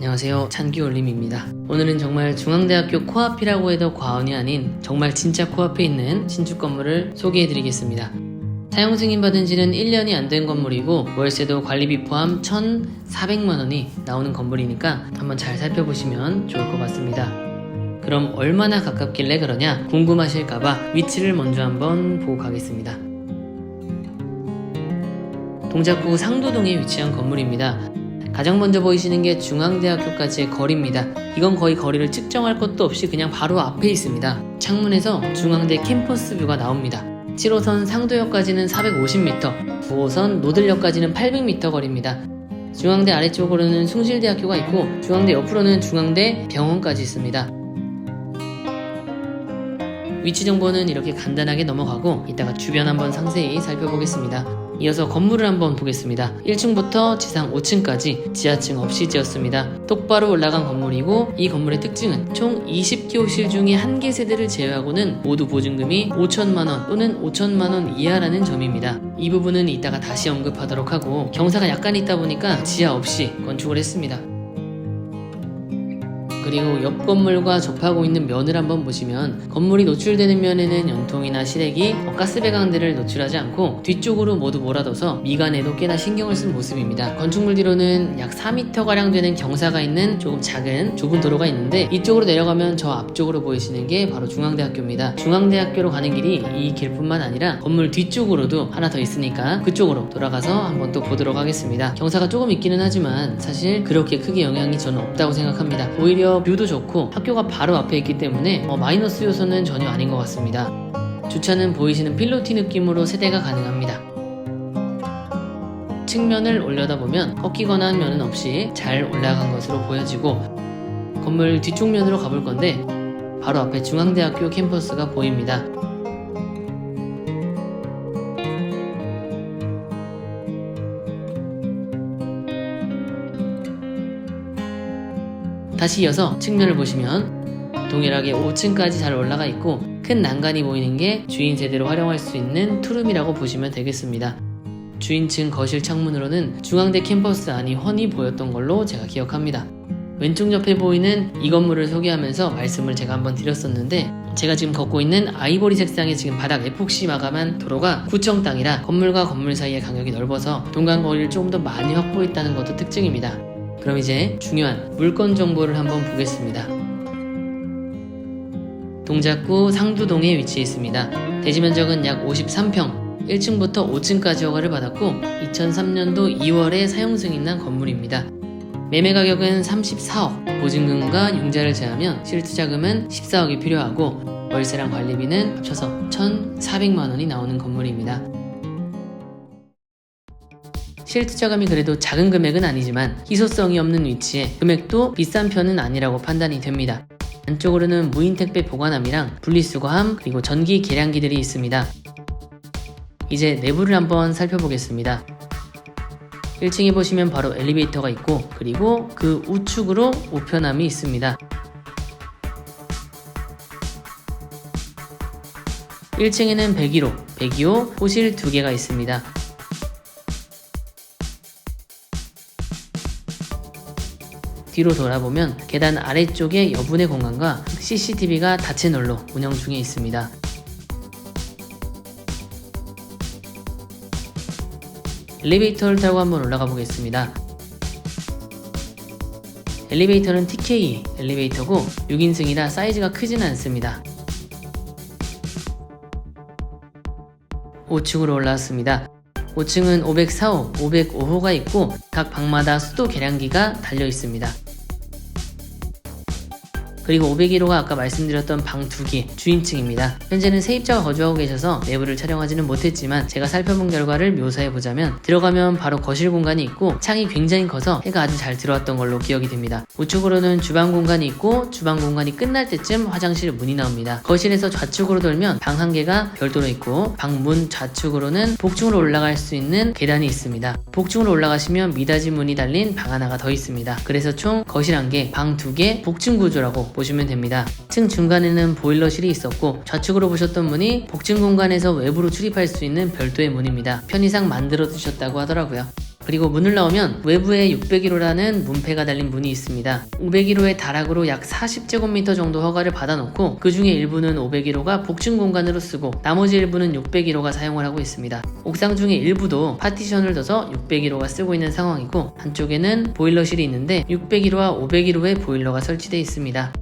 안녕하세요. 찬기올림입니다. 오늘은 정말 중앙대학교 코앞이라고 해도 과언이 아닌 정말 진짜 코앞에 있는 신축 건물을 소개해드리겠습니다. 사용 승인받은 지는 1년이 안 된 건물이고 월세도 관리비 포함 1,400만원이 나오는 건물이니까 한번 잘 살펴보시면 좋을 것 같습니다. 그럼 얼마나 가깝길래 그러냐 궁금하실까봐 위치를 먼저 한번 보고 가겠습니다. 동작구 상도동에 위치한 건물입니다. 가장 먼저 보이시는 게 중앙대학교까지의 거리입니다. 이건 거의 거리를 측정할 것도 없이 그냥 바로 앞에 있습니다. 창문에서 중앙대 캠퍼스 뷰가 나옵니다. 7호선 상도역까지는 450m, 9호선 노들역까지는 800m 거리입니다. 중앙대 아래쪽으로는 숭실대학교가 있고 중앙대 옆으로는 중앙대 병원까지 있습니다. 위치 정보는 이렇게 간단하게 넘어가고 이따가 주변 한번 상세히 살펴보겠습니다. 이어서 건물을 한번 보겠습니다. 1층부터 지상 5층까지 지하층 없이 지었습니다. 똑바로 올라간 건물이고 이 건물의 특징은 총 20교실 중에 한 개 세대를 제외하고는 모두 보증금이 5천만원 또는 5천만원 이하라는 점입니다. 이 부분은 이따가 다시 언급하도록 하고 경사가 약간 있다 보니까 지하 없이 건축을 했습니다. 그리고 옆 건물과 접하고 있는 면을 한번 보시면 건물이 노출되는 면에는 연통이나 시래기, 어, 가스 배관들을 노출하지 않고 뒤쪽으로 모두 몰아둬서 미간에도 꽤나 신경을 쓴 모습입니다. 건축물 뒤로는 약 4m가량 되는 경사가 있는 조금 작은 좁은 도로가 있는데 이쪽으로 내려가면 저 앞쪽으로 보이시는 게 바로 중앙대학교입니다. 중앙대학교로 가는 길이 이 길뿐만 아니라 건물 뒤쪽으로도 하나 더 있으니까 그쪽으로 돌아가서 한번 또 보도록 하겠습니다. 경사가 조금 있기는 하지만 사실 그렇게 크게 영향이 저는 없다고 생각합니다. 오히려 뷰도 좋고 학교가 바로 앞에 있기 때문에 어, 마이너스 요소는 전혀 아닌 것 같습니다. 주차는 보이시는 필로티 느낌으로 세대가 가능합니다. 측면을 올려다보면 꺾이거나 한 면은 없이 잘 올라간 것으로 보여지고 건물 뒤쪽 면으로 가볼 건데 바로 앞에 중앙대학교 캠퍼스가 보입니다. 다시 이어서 측면을 보시면 동일하게 5층까지 잘 올라가 있고 큰 난간이 보이는 게 주인 세대로 활용할 수 있는 투룸이라고 보시면 되겠습니다. 주인층 거실 창문으로는 중앙대 캠퍼스 안이 훤히 보였던 걸로 제가 기억합니다. 왼쪽 옆에 보이는 이 건물을 소개하면서 말씀을 제가 한번 드렸었는데 제가 지금 걷고 있는 아이보리 색상의 지금 바닥 에폭시 마감한 도로가 구청 땅이라 건물과 건물 사이의 간격이 넓어서 동간 거리를 조금 더 많이 확보했다는 것도 특징입니다. 그럼 이제 중요한 물건 정보를 한번 보겠습니다. 동작구 상두동에 위치해 있습니다. 대지 면적은 약 53평, 1층부터 5층까지 허가를 받았고 2003년도 2월에 사용 승인난 건물입니다. 매매 가격은 34억, 보증금과 융자를 제하면 실투 자금은 14억이 필요하고 월세랑 관리비는 합쳐서 1,400만 원이 나오는 건물입니다. 실투자금이 그래도 작은 금액은 아니지만 희소성이 없는 위치에 금액도 비싼 편은 아니라고 판단이 됩니다. 안쪽으로는 무인 택배 보관함이랑 분리수거함 그리고 전기 계량기들이 있습니다. 이제 내부를 한번 살펴보겠습니다. 1층에 보시면 바로 엘리베이터가 있고 그리고 그 우측으로 우편함이 있습니다. 1층에는 101호, 102호 호실 2개가 있습니다. 뒤로 돌아보면 계단 아래쪽에 여분의 공간과 CCTV가 닫힌 홀로 운영 중에 있습니다. 엘리베이터를 타고 한번 올라가 보겠습니다. 엘리베이터는 TK 엘리베이터고 6인승이라 사이즈가 크지는 않습니다. 5층으로 올라왔습니다. 5층은 504호, 505호가 있고 각 방마다 수도 계량기가 달려 있습니다. 그리고 501호가 아까 말씀드렸던 방 2개 주인층입니다. 현재는 세입자가 거주하고 계셔서 내부를 촬영하지는 못했지만 제가 살펴본 결과를 묘사해보자면 들어가면 바로 거실 공간이 있고 창이 굉장히 커서 해가 아주 잘 들어왔던 걸로 기억이 됩니다. 우측으로는 주방 공간이 있고 주방 공간이 끝날 때쯤 화장실 문이 나옵니다. 거실에서 좌측으로 돌면 방 한 개가 별도로 있고 방 문 좌측으로는 복층으로 올라갈 수 있는 계단이 있습니다. 복층으로 올라가시면 미닫이 문이 달린 방 하나가 더 있습니다. 그래서 총 거실 한 개, 방 두 개, 복층 구조라고 보시면 됩니다. 층 중간에는 보일러실이 있었고 좌측으로 보셨던 문이 복층 공간에서 외부로 출입할 수 있는 별도의 문입니다. 편의상 만들어 두셨다고 하더라고요. 그리고 문을 나오면 외부에 601호라는 문패가 달린 문이 있습니다. 501호의 다락으로 약 40제곱미터 정도 허가를 받아놓고 그 중에 일부는 501호가 복층 공간으로 쓰고 나머지 일부는 601호가 사용을 하고 있습니다. 옥상 중에 일부도 파티션을 둬서 601호가 쓰고 있는 상황이고 한쪽에는 보일러실이 있는데 601호와 501호의 보일러가 설치되어 있습니다.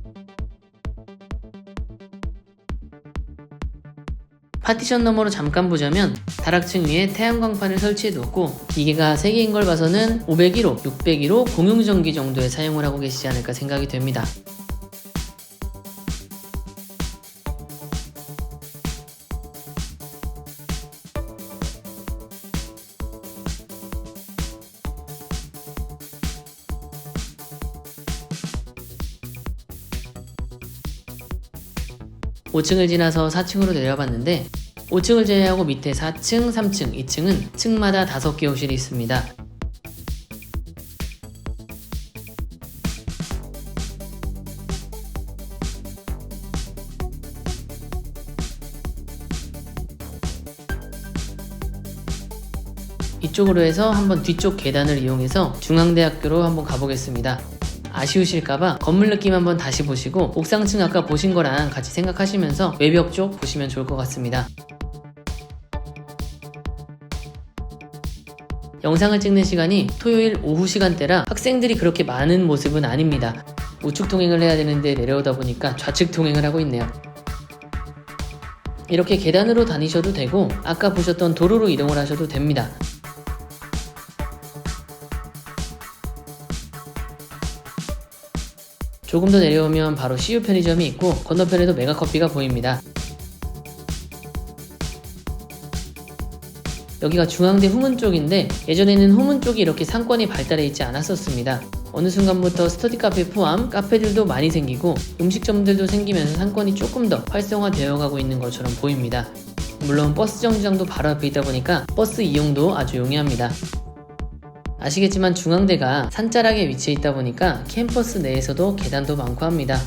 파티션 너머로 잠깐 보자면 다락층 위에 태양광판을 설치해 두었고 기계가 3개인 걸 봐서는 501호, 601호 공용전기 정도에 사용을 하고 계시지 않을까 생각이 됩니다. 오층을 지나서 4층으로 내려봤는데 5층을 제외하고 밑에 4층, 3층, 2층은 층마다 5개 호실이 있습니다. 이쪽으로 해서 한번 뒤쪽 계단을 이용해서 중앙대학교로 한번 가보겠습니다. 아쉬우실까봐 건물 느낌 한번 다시 보시고 옥상층 아까 보신 거랑 같이 생각하시면서 외벽 쪽 보시면 좋을 것 같습니다. 영상을 찍는 시간이 토요일 오후 시간대라 학생들이 그렇게 많은 모습은 아닙니다. 우측 통행을 해야 되는데 내려오다 보니까 좌측 통행을 하고 있네요. 이렇게 계단으로 다니셔도 되고 아까 보셨던 도로로 이동을 하셔도 됩니다. 조금 더 내려오면 바로 CU 편의점이 있고 건너편에도 메가커피가 보입니다. 여기가 중앙대 후문 쪽인데 예전에는 후문 쪽이 이렇게 상권이 발달해 있지 않았었습니다. 어느 순간부터 스터디 카페 포함 카페들도 많이 생기고 음식점들도 생기면서 상권이 조금 더 활성화되어 가고 있는 것처럼 보입니다. 물론 버스 정류장도 바로 앞에 있다 보니까 버스 이용도 아주 용이합니다. 아시겠지만 중앙대가 산자락에 위치해 있다 보니까 캠퍼스 내에서도 계단도 많고 합니다.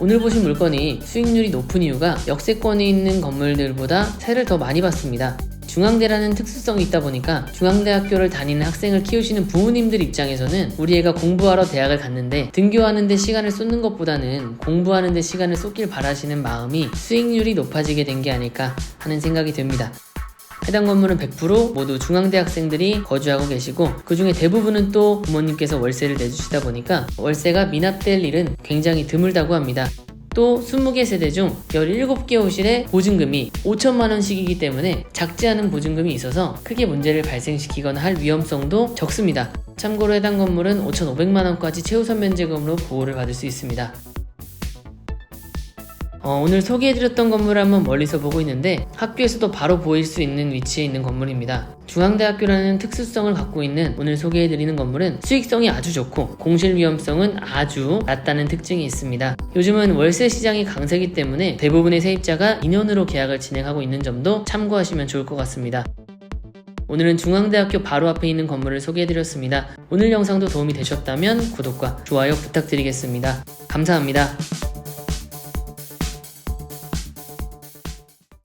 오늘 보신 물건이 수익률이 높은 이유가 역세권에 있는 건물들보다 세를 더 많이 받습니다. 중앙대라는 특수성이 있다 보니까 중앙대학교를 다니는 학생을 키우시는 부모님들 입장에서는 우리 애가 공부하러 대학을 갔는데 등교하는데 시간을 쏟는 것보다는 공부하는데 시간을 쏟길 바라시는 마음이 수익률이 높아지게 된 게 아닐까 하는 생각이 듭니다. 해당 건물은 100% 모두 중앙대 학생들이 거주하고 계시고 그 중에 대부분은 또 부모님께서 월세를 내주시다 보니까 월세가 미납될 일은 굉장히 드물다고 합니다. 또 20개 세대 중 17개 호실에 보증금이 5천만 원씩이기 때문에 작지 않은 보증금이 있어서 크게 문제를 발생시키거나 할 위험성도 적습니다. 참고로 해당 건물은 5,500만 원까지 최우선 면제금으로 보호를 받을 수 있습니다. 어, 오늘 소개해드렸던 건물을 한번 멀리서 보고 있는데 학교에서도 바로 보일 수 있는 위치에 있는 건물입니다. 중앙대학교라는 특수성을 갖고 있는 오늘 소개해드리는 건물은 수익성이 아주 좋고 공실 위험성은 아주 낮다는 특징이 있습니다. 요즘은 월세 시장이 강세기 때문에 대부분의 세입자가 2년으로 계약을 진행하고 있는 점도 참고하시면 좋을 것 같습니다. 오늘은 중앙대학교 바로 앞에 있는 건물을 소개해드렸습니다. 오늘 영상도 도움이 되셨다면 구독과 좋아요 부탁드리겠습니다. 감사합니다.